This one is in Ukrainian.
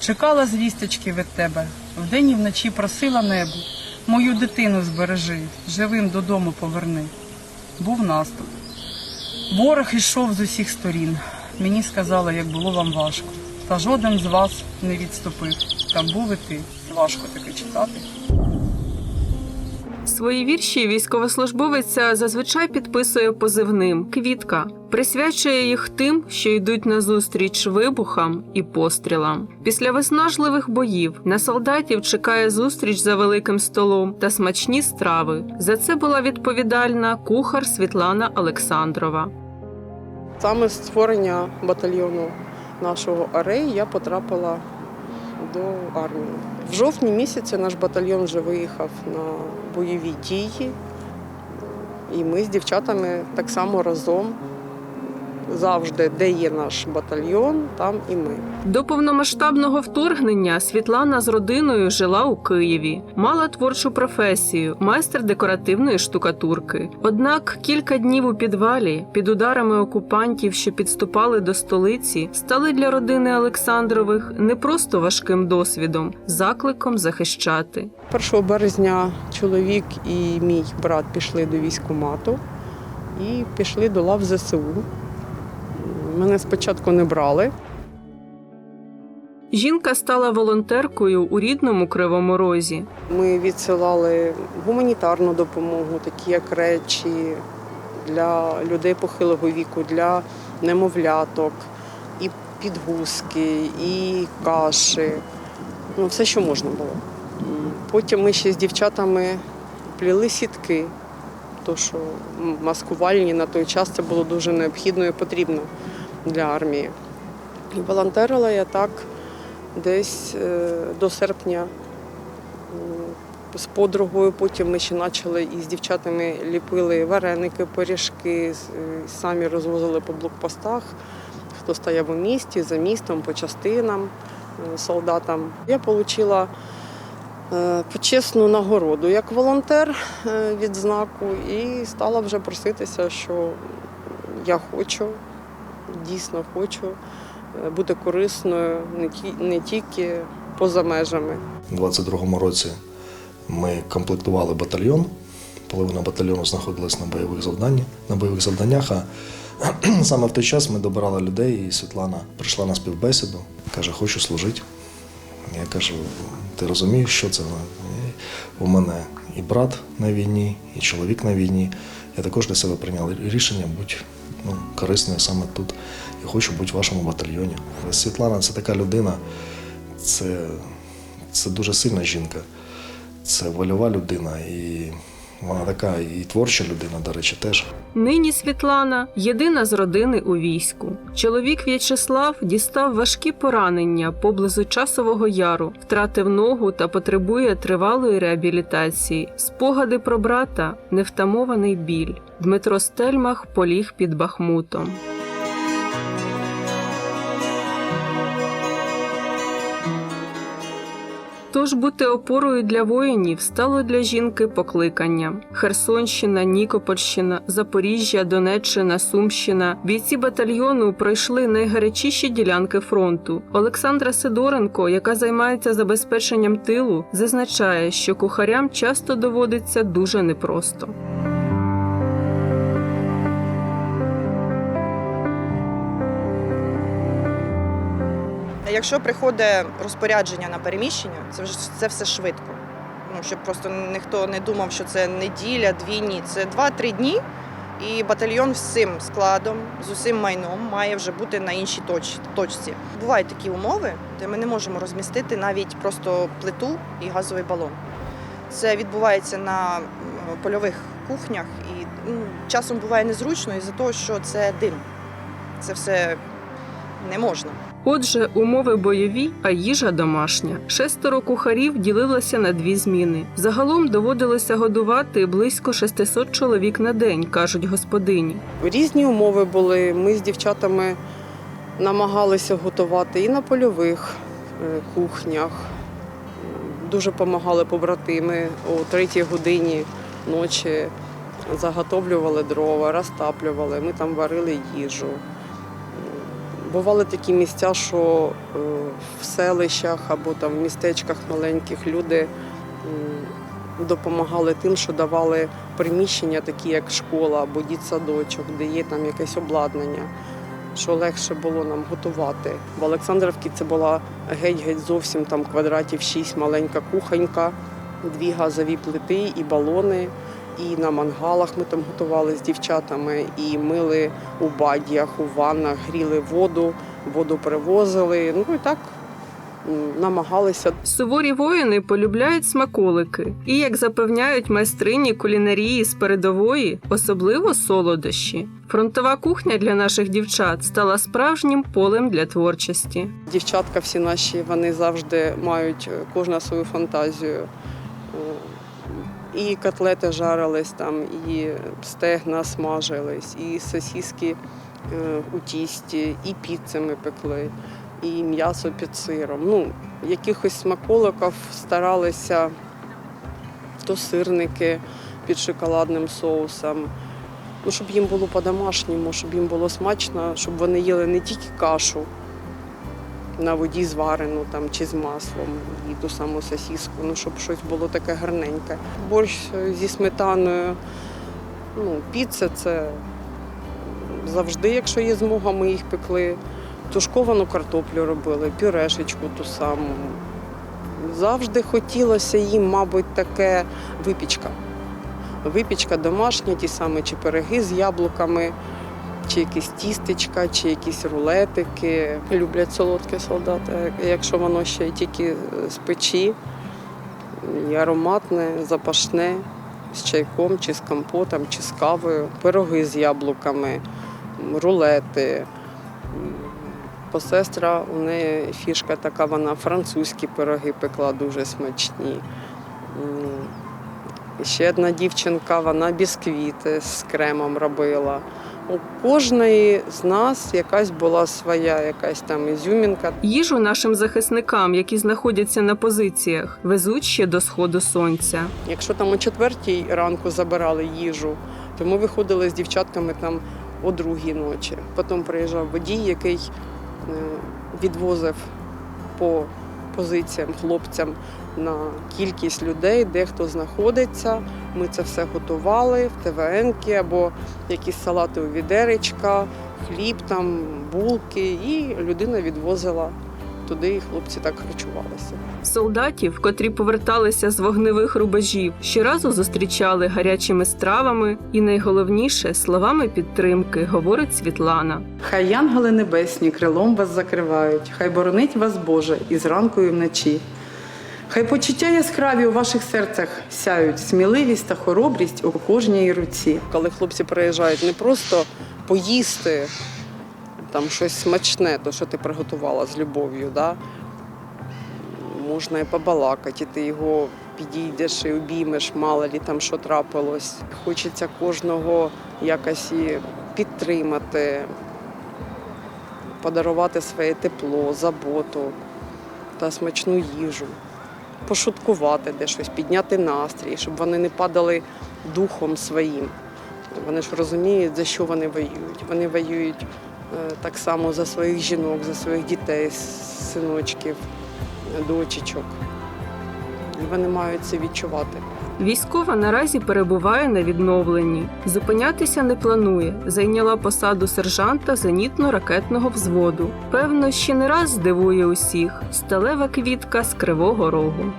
Чекала звісточки від тебе, вдень і вночі просила небу, Мою дитину збережи, живим додому поверни. Був наступ. Ворог ішов з усіх сторін. Мені сказали, як було вам важко. Та жоден з вас не відступив. Там був і ти. Важко таке читати. Свої вірші військовослужбовиця зазвичай підписує позивним Квітка, присвячує їх тим, що йдуть назустріч вибухам і пострілам. Після виснажливих боїв на солдатів чекає зустріч за великим столом та смачні страви. За це була відповідальна кухар Світлана Олександрова. Саме створення батальйону нашого арей я потрапила до армії. В жовтні місяці наш батальйон вже виїхав на бойові дії, і ми з дівчатами так само разом завжди, де є наш батальйон, там і ми. До повномасштабного вторгнення Світлана з родиною жила у Києві, мала творчу професію, майстер декоративної штукатурки. Однак кілька днів у підвалі під ударами окупантів, що підступали до столиці, стали для родини Олександрових не просто важким досвідом, закликом захищати. 1 березня чоловік і мій брат пішли до військкомату і пішли до лав ЗСУ. Мене спочатку не брали. Жінка стала волонтеркою у рідному Кривому Розі. Ми відсилали гуманітарну допомогу, такі як речі для людей похилого віку, для немовляток, і підгузки, і каші. Ну, все, що можна було. Потім ми ще з дівчатами пліли сітки, то що маскувальні на той час це було дуже необхідно і потрібно для армії. І волонтерила я так десь е, до серпня з подругою. Потім ми ще почали із дівчатами ліпили вареники, пиріжки, е, самі розвозили по блокпостах. Хто стояв у місті, за містом, по частинам, е, солдатам. Я отримала почесну нагороду як волонтер відзнаку і стала вже проситися, що я хочу, дійсно хочу е, бути корисною не ті- не тільки поза межами. У 22-му році ми комплектували батальйон. Половина батальйону знаходилась на бойових завданнях, на бойових завданнях. А саме в той час ми добирали людей, і Світлана прийшла на співбесіду, каже, хочу служити. Я кажу, ти розумієш, що це? У мене і брат на війні, і чоловік на війні. Я також для себе прийняв рішення ну, корисною саме тут. І хочу бути в вашому батальйоні. Світлана це така людина, це це дуже сильна жінка, це вольова людина, і вона така і творча людина, до речі, теж. Нині Світлана єдина з родини у війську. Чоловік В'ячеслав дістав важкі поранення поблизу часового яру, втратив ногу та потребує тривалої реабілітації. Спогади про брата, невтамований біль. Дмитро Стельмах поліг під Бахмутом. Тож бути опорою для воїнів стало для жінки покликанням. Херсонщина, Нікопольщина, Запоріжжя, Донеччина, Сумщина. Бійці батальйону пройшли найгарячіші ділянки фронту. Олександра Сидоренко, яка займається забезпеченням тилу, зазначає, що кухарям часто доводиться дуже непросто. Якщо приходить розпорядження на переміщення, це вже це все швидко. Ну, щоб просто ніхто не думав, що це неділя, дві ні. Це два-три дні, і батальйон всім складом, з усім майном має вже бути на іншій точ- точці. Бувають такі умови, де ми не можемо розмістити навіть просто плиту і газовий балон. Це відбувається на польових кухнях, і ну, часом буває незручно із-за того, що це дим. Це все не можна. Отже, умови бойові, а їжа домашня. Шестеро кухарів ділилося на дві зміни. Загалом доводилося годувати близько 600 чоловік на день, кажуть господині. Різні умови були. Ми з дівчатами намагалися готувати і на польових е, кухнях. Дуже допомагали побратими о третій годині ночі. Заготовлювали дрова, розтаплювали. Ми там варили їжу. Бували такі місця, що е, в селищах або там в містечках маленьких люди допомагали тим, що давали приміщення, такі як школа або дітсадочок, де є там якесь обладнання, що легше було нам готувати. В Олександрівці це була геть-геть зовсім там квадратів 6 маленька кухонька, дві газові плити і балони. І на мангалах ми там готували з дівчатами, і мили у бадьях, у ваннах, гріли воду, воду привозили. Ну і так намагалися. Суворі воїни полюбляють смаколики, і, як запевняють майстрині кулінарії з передової, особливо солодощі. Фронтова кухня для наших дівчат стала справжнім полем для творчості. Дівчатка всі наші вони завжди мають е, кожна свою фантазію. І котлети жарились там, і стегна смажились, і сосиски е, у тісті, і піци ми пекли, і м'ясо під сиром. Ну, якихось смаколиків старалися то сирники під шоколадним соусом. Ну, щоб їм було по-домашньому, щоб їм було смачно, щоб вони їли не тільки кашу, на воді зварену там чи з маслом і ту саму сосіску, ну щоб щось було таке гарненьке. Борщ зі сметаною, ну, піца це завжди, якщо є змога, ми їх пекли. Тушковану картоплю робили, пюрешечку ту саму. Завжди хотілося їм, мабуть, таке випічка. Випічка домашня, ті самі чи пироги з яблуками чи якісь тістечка, чи якісь рулетики. Люблять солодке солдати, якщо воно ще тільки з печі, і ароматне, запашне, з чайком, чи з компотом, чи з кавою, пироги з яблуками, рулети. Посестра, у неї фішка така, вона французькі пироги пекла дуже смачні. Ще одна дівчинка, вона бісквіти з кремом робила. У кожної з нас якась була своя, якась там ізюмінка. Їжу нашим захисникам, які знаходяться на позиціях, везуть ще до сходу сонця. Якщо там о четвертій ранку забирали їжу, то ми виходили з дівчатками там о другій ночі. Потім приїжджав водій, який е, відвозив по позиціям хлопцям на кількість людей, де хто знаходиться. Ми це все готували в ТВНки або якісь салати у відеречка, хліб, там, булки, і людина відвозила туди, і хлопці так харчувалися. Солдатів, котрі поверталися з вогневих рубежів, щоразу зустрічали гарячими стравами і найголовніше словами підтримки, говорить Світлана. Хай янголи небесні крилом вас закривають, хай боронить вас Боже і зранку, і вночі. Хай почуття яскраві у ваших серцях сяють, сміливість та хоробрість у кожній руці. Коли хлопці приїжджають не просто поїсти там щось смачне, то що ти приготувала з любов'ю, да? можна і побалакати, і ти його підійдеш і обіймеш, мало лі там що трапилось. Хочеться кожного якось і підтримати, подарувати своє тепло, заботу та смачну їжу, пошуткувати де щось, підняти настрій, щоб вони не падали духом своїм. Вони ж розуміють, за що вони воюють. Вони воюють е, так само за своїх жінок, за своїх дітей, синочків, дочечок. І вони мають це відчувати. Військова наразі перебуває на відновленні. Зупинятися не планує. Зайняла посаду сержанта зенітно-ракетного взводу. Певно, ще не раз здивує усіх сталева квітка з кривого рогу.